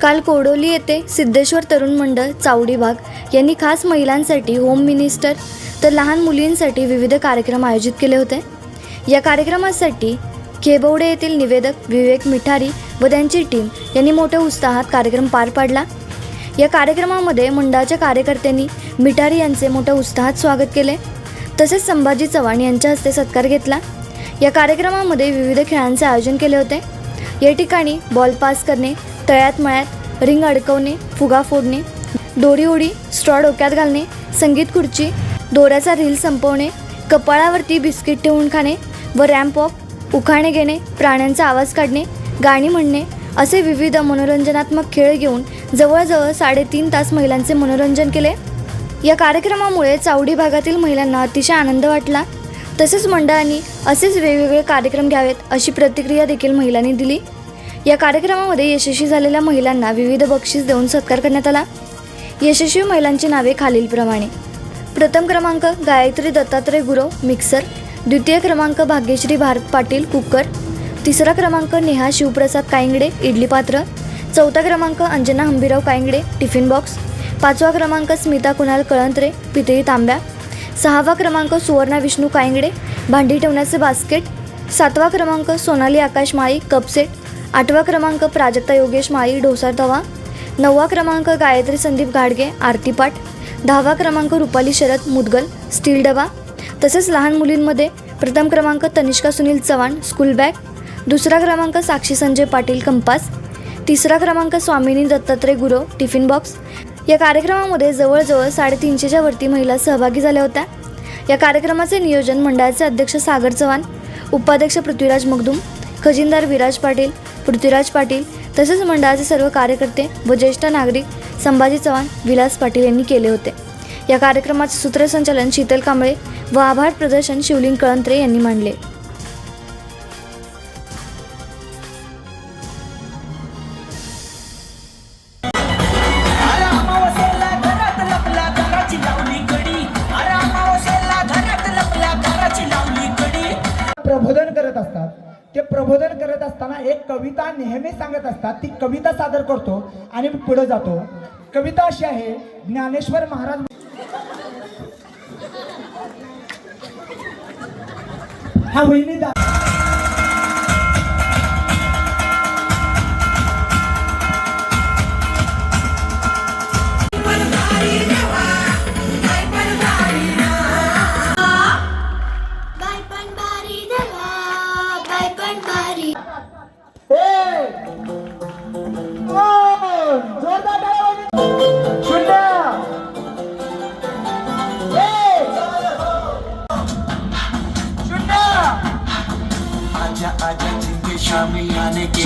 काल कोडोली येथे सिद्धेश्वर तरुण मंडळ चावडी भाग यांनी खास महिलांसाठी होम मिनिस्टर तर लहान मुलींसाठी विविध कार्यक्रम आयोजित केले होते. या कार्यक्रमासाठी खेबवडे येथील निवेदक विवेक मिठारी व त्यांची टीम यांनी मोठ्या उत्साहात कार्यक्रम पार पाडला. या कार्यक्रमामध्ये मंडळाच्या कार्यकर्त्यांनी मिठारी यांचे मोठ्या उत्साहात स्वागत केले. तसेच संभाजी चव्हाण यांच्या हस्ते सत्कार घेतला. या कार्यक्रमामध्ये विविध खेळांचे आयोजन केले होते. या ठिकाणी बॉल पास करणे तळ्यात मळ्यात रिंग अडकवणे फुगा फोडणे दोरी उडी स्ट्रॉ डोक्यात घालणे संगीत खुर्ची दोऱ्याचा रील संपवणे कपाळावरती बिस्किट ठेवून खाणे व रॅम्प वॉक उखाणे घेणे प्राण्यांचा आवाज काढणे गाणी म्हणणे असे विविध मनोरंजनात्मक खेळ घेऊन जवळजवळ साडेतीन तास महिलांचे मनोरंजन केले. या कार्यक्रमामुळे चावडी भागातील महिलांना अतिशय आनंद वाटला. तसेच मंडळांनी असेच वेगवेगळे कार्यक्रम घ्यावेत अशी प्रतिक्रिया देखील महिलांनी दिली. या कार्यक्रमामध्ये यशस्वी झालेल्या महिलांना विविध बक्षीस देऊन सत्कार करण्यात आला. यशस्वी महिलांची नावे खालीलप्रमाणे. प्रथम क्रमांक गायत्री दत्तात्रय गुरव मिक्सर. द्वितीय क्रमांक भाग्यश्री भारत पाटील कुकर. तिसरा क्रमांक नेहा शिवप्रसाद कायंगडे इडली पात्र. चौथा क्रमांक अंजना हंबीराव कायंगडे टिफिन बॉक्स. पाचवा क्रमांक स्मिता कुणाल कळंत्रे पितळी तांब्या. सहावा क्रमांक सुवर्णा विष्णू कायंगडे भांडी ठेवण्याचे बास्केट. सातवा क्रमांक सोनाली आकाश माळी कपसेट आठवा क्रमांक प्राजक्ता योगेश माळी डोसा तवा नववा क्रमांक गायत्री संदीप गाडगे आरती पाठ दहावा क्रमांक रुपाली शरद मुदगल स्टील डबा. तसेच लहान मुलींमध्ये प्रथम क्रमांक तनिष्का सुनील चव्हाण स्कूल बॅग. दुसरा क्रमांक साक्षी संजय पाटील कंपास. तिसरा क्रमांक स्वामिनी दत्तात्रय गुरव टिफिन बॉक्स. या कार्यक्रमामध्ये जवळजवळ साडेतीनशेच्या वरती महिला सहभागी झाल्या होत्या. या कार्यक्रमाचे नियोजन मंडळाचे अध्यक्ष सागर चव्हाण उपाध्यक्ष पृथ्वीराज मगदूम खजिनदार विराज पाटील पृथ्वीराज पाटील तसेच मंडळाचे सर्व कार्यकर्ते व ज्येष्ठ नागरिक संभाजी चव्हाण विलास पाटील यांनी केले होते. या कार्यक्रमाचे सूत्रसंचालन शीतल कांबळे व आभार प्रदर्शन शिवलिंग कळंत्रे यांनी मांडले. एक कविता नेहमी सांगत असतात. ती कविता सादर करतो आणि मी पुढे जातो. कविता अशी आहे ज्ञानेश्वर महाराज हा वहिनी दा आजा आजा जिंदगी शामिल आने के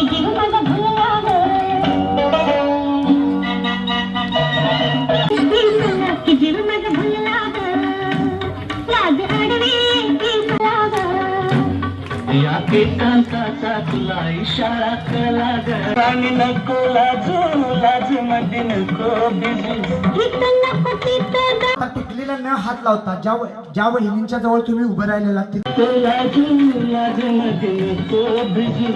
माझा या केसांचा तुला इशारा कला ग. आणि नको लाजू लाजमध्ये नको बिजू. आता टिकलीला न हात लावता ज्या ज्या वहिनींच्या जवळ तुम्ही उभं राहिलेला तिथे नको लाजू लाजमध्ये नको बिजू.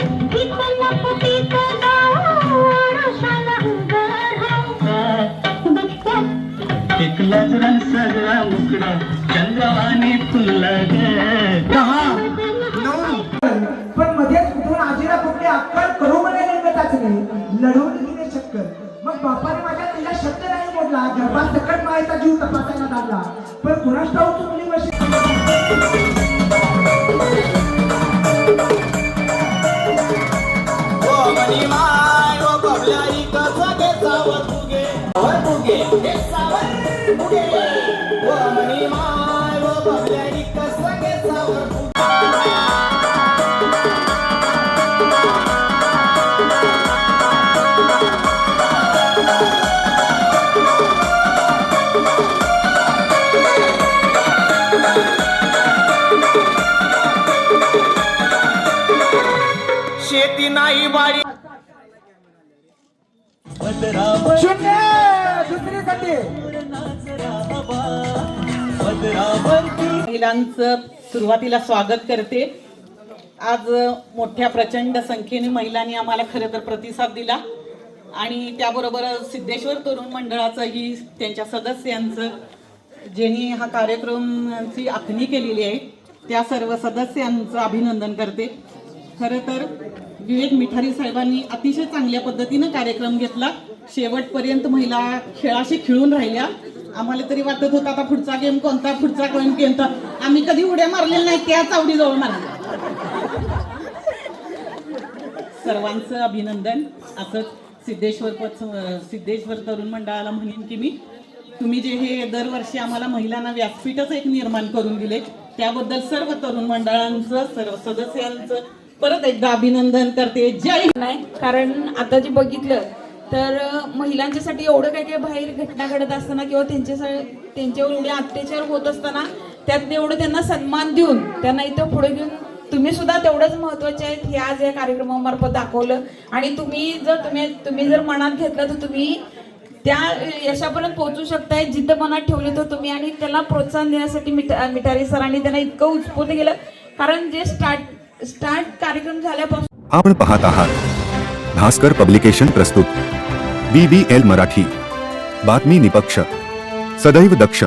रंग सगळा मुकडा चंद्रवाणी फुलला ग धर्मा सकट मायचा जीव तपासायला लागला. पण कुणास ठाऊक तुम्ही सावर मुगे सावर मुगे ओ मनी माय ओ बगल्या येती नाही बारी शून्य दुसरी महिलांचं सुरुवातीला स्वागत करते. आज मोठ्या प्रचंड संख्येने महिलांनी आम्हाला खरं तर प्रतिसाद दिला. आणि त्याबरोबर सिद्धेश्वर तरुण मंडळाचंही त्यांच्या सदस्यांचं ज्यांनी हा कार्यक्रमाची आखणी केलेली आहे त्या सर्व सदस्यांचं अभिनंदन करते. खरं तर विवेक मिठारी साहेबांनी अतिशय चांगल्या पद्धतीनं कार्यक्रम घेतला. शेवटपर्यंत महिला खेळाशी खेळून राहिल्या. आम्हाला तरी वाटत होतं आता पुढचा गेम कोणता पुढचा गेम कोणता? आम्ही कधी उड्या मारलेल्या नाही त्या चावडीजवळ मारल्या. सर्वांचं अभिनंदन. असंच सिद्धेश्वर पथ सिद्धेश्वर तरुण मंडळाला म्हणेन की मी तुम्ही जे हे दरवर्षी आम्हाला महिलांना व्यासपीठच एक निर्माण करून दिले त्याबद्दल सर्व तरुण मंडळांचं सर्व सदस्यांचं परत एकदा अभिनंदन करते. जय नाही कारण आता जे बघितलं तर महिलांच्यासाठी एवढं काही काही बाहेर घटना घडत असताना किंवा त्यांच्या त्यांच्यावर एवढे अत्याचार होत असताना त्यात एवढं त्यांना सन्मान देऊन त्यांना इथं पुढे घेऊन तुम्ही सुद्धा तेवढंच महत्त्वाचे आहेत हे आज या कार्यक्रमामार्फत दाखवलं. आणि तुम्ही जर तुम्ही तुम्ही जर मनात घेतलं तर तुम्ही त्या यशापर्यंत पोहोचू शकताय. जिद्द मनात ठेवली तर तुम्ही आणि त्याला प्रोत्साहन देण्यासाठी मिठा मिठारी सरांनी त्यांना इतकं उत्स्फूर्त केलं. कारण जे स्टार्ट स्टार्ट कार्यक्रम झाल्यापासून आपण पाहत आहात. भास्कर पब्लिकेशन प्रस्तुत. B B L Marathi. बातमी निपक्ष. सदैव दक्ष.